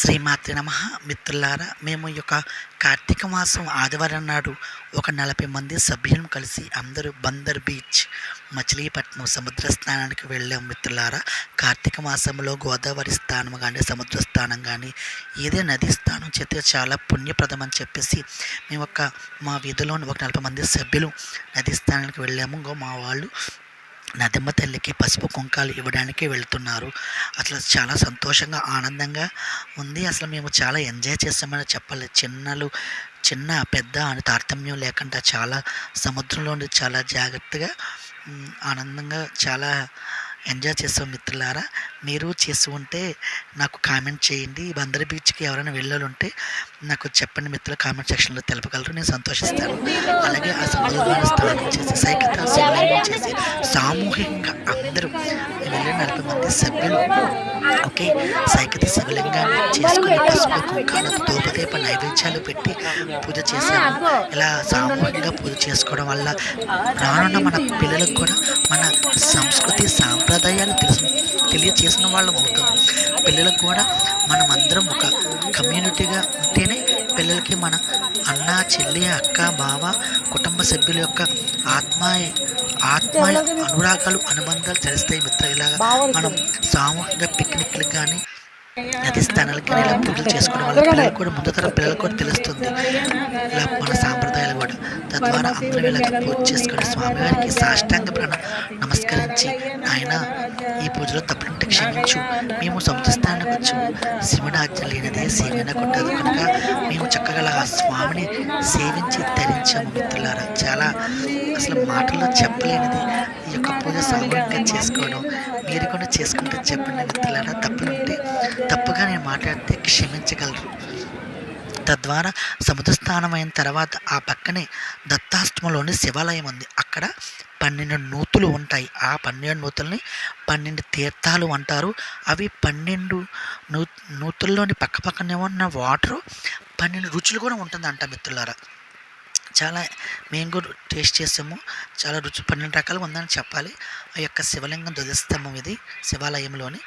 శ్రీమాత్రి నమ. మిత్రులారా మేము ఈ యొక్క కార్తీక మాసం ఆదివారం నాడు ఒక నలభై మంది సభ్యులను కలిసి అందరూ బందర్ బీచ్ మచిలీపట్నం సముద్ర స్నానానికి వెళ్ళాం మిత్రులారా. కార్తీక మాసంలో గోదావరి స్థానం కానీ సముద్ర స్నానం కానీ ఏదే నది స్థానం చేస్తే చాలా పుణ్యప్రదం అని చెప్పేసి మేము ఒక మా వీధిలోని ఒక నలభై మంది సభ్యులు నది స్థానానికి వెళ్ళాము. ఇంకో మా వాళ్ళు నదిమ్మ తల్లికి పసుపు కుంకాలు ఇవ్వడానికి వెళ్తున్నారు. అసలు చాలా సంతోషంగా ఆనందంగా ఉంది. అసలు మేము చాలా ఎంజాయ్ చేస్తామని చెప్పాలి. చిన్నలు చిన్న పెద్ద అని తారతమ్యం లేకుండా చాలా సముద్రంలో చాలా జాగ్రత్తగా ఆనందంగా చాలా ఎంజాయ్ చేస్తాం మిత్రులారా. మీరు చేసి ఉంటే నాకు కామెంట్ చేయండి. బందర్ బీచ్కి ఎవరైనా వెళ్ళాలి ఉంటే నాకు చెప్పండి మిత్రులు కామెంట్ సెక్షన్లో తెలపగలరు. నేను సంతోషిస్తాను. అలాగే ఆ సముద్రంలో స్నానం చేసి చేసి సామూహికంగా అందరూ వెళ్ళిన నలభై మంది సభ్యులు ఓకే? సైకిత శివలింగా చేసుకుని పసుపు కుంకాలతో దూపదీప నైవేద్యాలు పెట్టి పూజ చేశాము ఇలా సామూహికంగా పూజ చేసుకోవడం వల్ల రానున్న మన పిల్లలకు కూడా మన సంస్కృతి సాంప్రదాయాలు తెలుసు తెలియచేసిన వాళ్ళం అవుతాం. పిల్లలకు కూడా మనం అందరం ఒక కమ్యూనిటీగా ఉంటేనే పిల్లలకి మన అన్న చెల్లి అక్క బావ కుటుంబ సభ్యుల యొక్క ఆత్మ ఆత్మ అనురాగాలు అనుబంధాలు తెలుస్తాయి మిత్ర. ఇలాగా మనం సామూహికంగా పిక్నిక్లకు కానీ నది స్థానాలకి కానీ ఇలా పూజలు చేసుకోవడం వల్ల పిల్లలకు కూడా ముందు తరం పిల్లలకు కూడా తెలుస్తుంది. ఇలా మన కూడా తద్వారా అందరూ ఇలాగ పూజ చేసుకొని స్వామివారికి సాష్టాంగ ప్రణం నమస్కరించి ఆయన ఈ పూజలో తప్పులుంటే క్షమించు. మేము స్థానానికి వచ్చు శివుని ఆజ్ఞ లేనిదే సేవన కొట్టదు కనుక మేము చక్కగా ఆ స్వామిని సేవించి ధరించాము మిత్రులారా. చాలా అసలు మాటల్లో చెప్పలేనిది ఈ యొక్క పూజ సామూహికంగా చేసుకోవడం. మీరు కూడా చేసుకుంటే చెప్పండి మిత్రులారా. తప్పులుంటే తప్పుగా నేను మాట్లాడితే క్షమించగలరు. తద్వారా సముద్రస్థానం అయిన తర్వాత ఆ పక్కనే దత్తాష్టమంలోని శివాలయం ఉంది. అక్కడ పన్నెండు నూతులు ఉంటాయి. ఆ పన్నెండు నూతుల్ని పన్నెండు తీర్థాలు అంటారు. అవి పన్నెండు నూ నూతుల్లోని పక్క పక్కనే ఉన్న వాటరు పన్నెండు రుచులు కూడా ఉంటుందంట మిత్రులారా. చాలా మేము కూడా టేస్ట్ చేసాము. చాలా రుచి పన్నెండు రకాలుగా ఉందని చెప్పాలి. ఆ యొక్క శివలింగం ధ్వజస్తంభం ఇది శివాలయంలోని.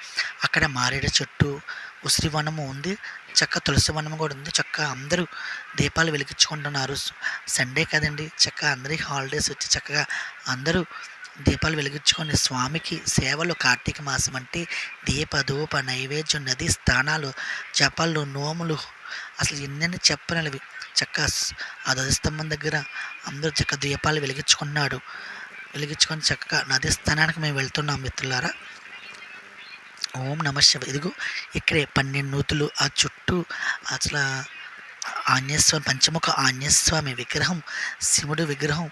అక్కడ మారేడు చెట్టు ఉసిరి వనము ఉంది. చక్క తులసి వనం కూడా ఉంది. చక్క అందరూ దీపాలు వెలిగించుకుంటున్నారు. సండే కదండి. చక్క అందరికీ హాలిడేస్ వచ్చి చక్కగా అందరూ దీపాలు వెలిగించుకొని స్వామికి సేవలు కార్తీక మాసం అంటే దీప ధూప నైవేద్యం నది స్థానాలు జపాలు నోములు. అసలు ఎన్నెన్ని చెప్పనవి చక్క ఆ ఆ ధ్వజస్తంభం దగ్గర అందరూ చక్క దీపాలు వెలిగించుకున్నాడు. వెలిగించుకొని చక్కగా నది స్థానానికి మేము వెళ్తున్నాం మిత్రులారా. ఓం నమ శివ ఇదిగో ఇక్కడే పన్నెండు నూతులు ఆ చుట్టూ అసలు ఆంజనేయస్వామి పంచముఖ ఆంజనేయస్వామి విగ్రహం శివుడు విగ్రహం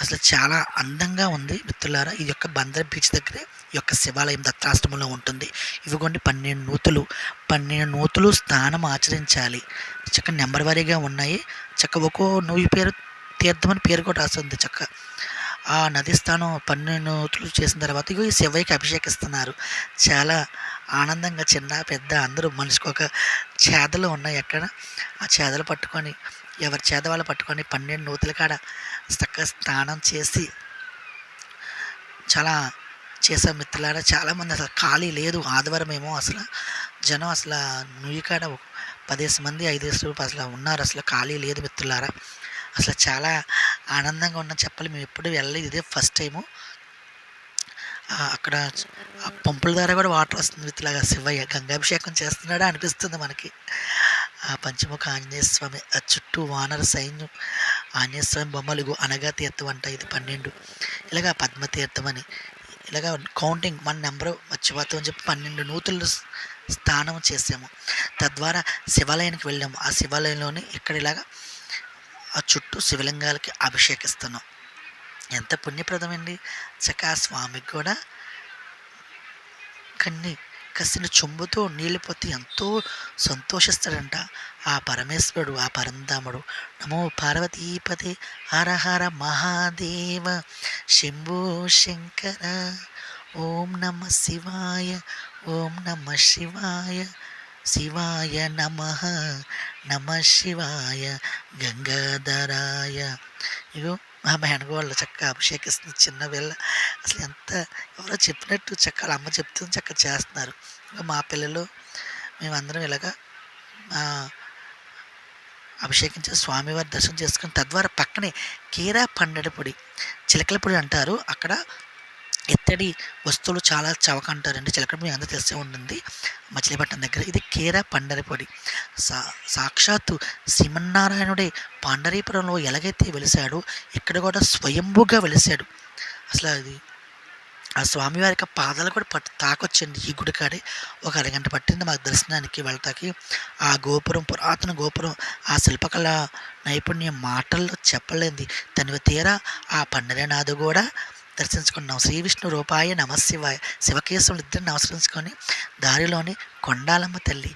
అసలు చాలా అందంగా ఉంది మిత్రులారా. ఈ యొక్క బందర్ బీచ్ దగ్గరే ఈ యొక్క శివాలయం దత్తాష్టమంలో ఉంటుంది. ఇవిగోండి పన్నెండు నూతులు. పన్నెండు నూతులు స్నానం ఆచరించాలి. చక్క నెంబర్ వారీగా ఉన్నాయి. చక్క ఒక్కో నువ్వు పేరు తీర్థం అని పేరు కూడా రాస్తుంది చక్క. ఆ నది స్థానం పన్నెండు నూతులు చేసిన తర్వాత ఇగో ఈ శివయ్యకి అభిషేకిస్తున్నారు. చాలా ఆనందంగా చిన్న పెద్ద అందరూ మనిషికి ఒక చేదలు ఉన్నాయి అక్కడ ఆ చేదలు పట్టుకొని ఎవరి చేద వాళ్ళు పట్టుకొని పన్నెండు నూతుల కాడ చక్కగా స్నానం చేసి చాలా చేసాం మిత్రులారా. చాలామంది అసలు ఖాళీ లేదు. ఆదివారం ఏమో అసలు జనం అసలు నుయ్యి కాడ పదేసి మంది ఐదేసి అసలు ఉన్నారు. అసలు ఖాళీ లేదు మిత్రులారా. అసలు చాలా ఆనందంగా ఉన్న. చెప్పాలి మేము ఎప్పుడు వెళ్ళలేదు. ఇదే ఫస్ట్ టైము అక్కడ ఆ పంపుల ద్వారా కూడా వాటర్ వస్తుంది విత్లాగా శివయ్య గంగాభిషేకం చేస్తున్నాడా అనిపిస్తుంది మనకి. ఆ పంచముఖ ఆంజనేయ స్వామి ఆ చుట్టూ వానర సైన్యం ఆంజనేయ స్వామి బొమ్మలు అనగా తీర్థం అంట ఇది పన్నెండు. ఇలాగా పద్మ తీర్థం అని. ఇలాగా కౌంటింగ్ మన నెంబర్ మర్చిపోతాం అని చెప్పి పన్నెండు నూతులు స్నానం చేసాము. తద్వారా శివాలయానికి వెళ్ళాము. ఆ శివాలయంలోని ఇక్కడ ఇలాగా ఆ చుట్టూ శివలింగాలకి అభిషేకిస్తున్నాం. ఎంత పుణ్యప్రదమండి. చక్క ఆ స్వామికి కూడా కన్ని కసిన చెంబుతో నీళ్ళు పోతే ఎంతో సంతోషిస్తాడంట ఆ పరమేశ్వరుడు ఆ పరంధాముడు. నమో పార్వతీపతి హర హర మహాదేవ శంభో శంకర. ఓం నమ శివాయ ఓం నమ శివాయ శివాయ నమ నమ శివాయ గంగాధరాయ. ఇగో మా మేనగోళ్ళు చక్కగా అభిషేకిస్తుంది చిన్న పిల్ల. అసలు ఎంత ఎవరో చెప్పినట్టు చక్కగా అమ్మ చెప్తుంది చక్కగా చేస్తున్నారు. ఇంకా మా పిల్లలు మేమందరం ఇలాగా ఆ, అభిషేకించి స్వామివారి దర్శనం చేసుకుని తద్వారా పక్కనే కీరా పండడపొడి చిలకల పొడి అంటారు. అక్కడ ఇత్తడి వస్తువులు చాలా చవక అంటారండి చిలకలపొడి అందరూ తెలిసే ఉంటుంది. మచిలీపట్నం దగ్గర ఇది కేర పండరిపొడి సా సాక్షాత్తు శ్రీమన్నారాయణుడే పాండరీపురంలో ఎలాగైతే వెలిశాడో. ఇక్కడ కూడా స్వయంభూగా వెలిశాడు. అసలు అది ఆ స్వామివారి యొక్క పాదాలు కూడా పట్టు తాకొచ్చండి ఈ గుడి కాడే ఒక అరగంట పట్టింది మాకు దర్శనానికి వెళ్తాకి. ఆ గోపురం పురాతన గోపురం ఆ శిల్పకళ నైపుణ్యం మాటల్లో చెప్పలేంది. తనివి తీరా ఆ పండరీనాథు కూడా దర్శించుకున్నాం. శ్రీ విష్ణు రూపాయ నమశివాయ శివకేశవులు ఇద్దరిని నమస్కరించుకొని దారిలోని కొండాలమ్మ తల్లి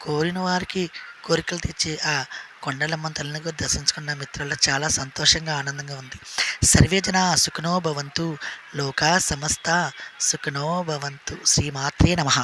కోరిన వారికి కోరికలు తెచ్చి ఆ కొండలమ్మ తల్లిని కూడా దర్శించుకున్న మిత్రుల చాలా సంతోషంగా ఆనందంగా ఉంది. సర్వే జన సుఖనో భవంతు. లోకా సమస్త సుఖనో భవంతు. శ్రీమాత్రే నమః.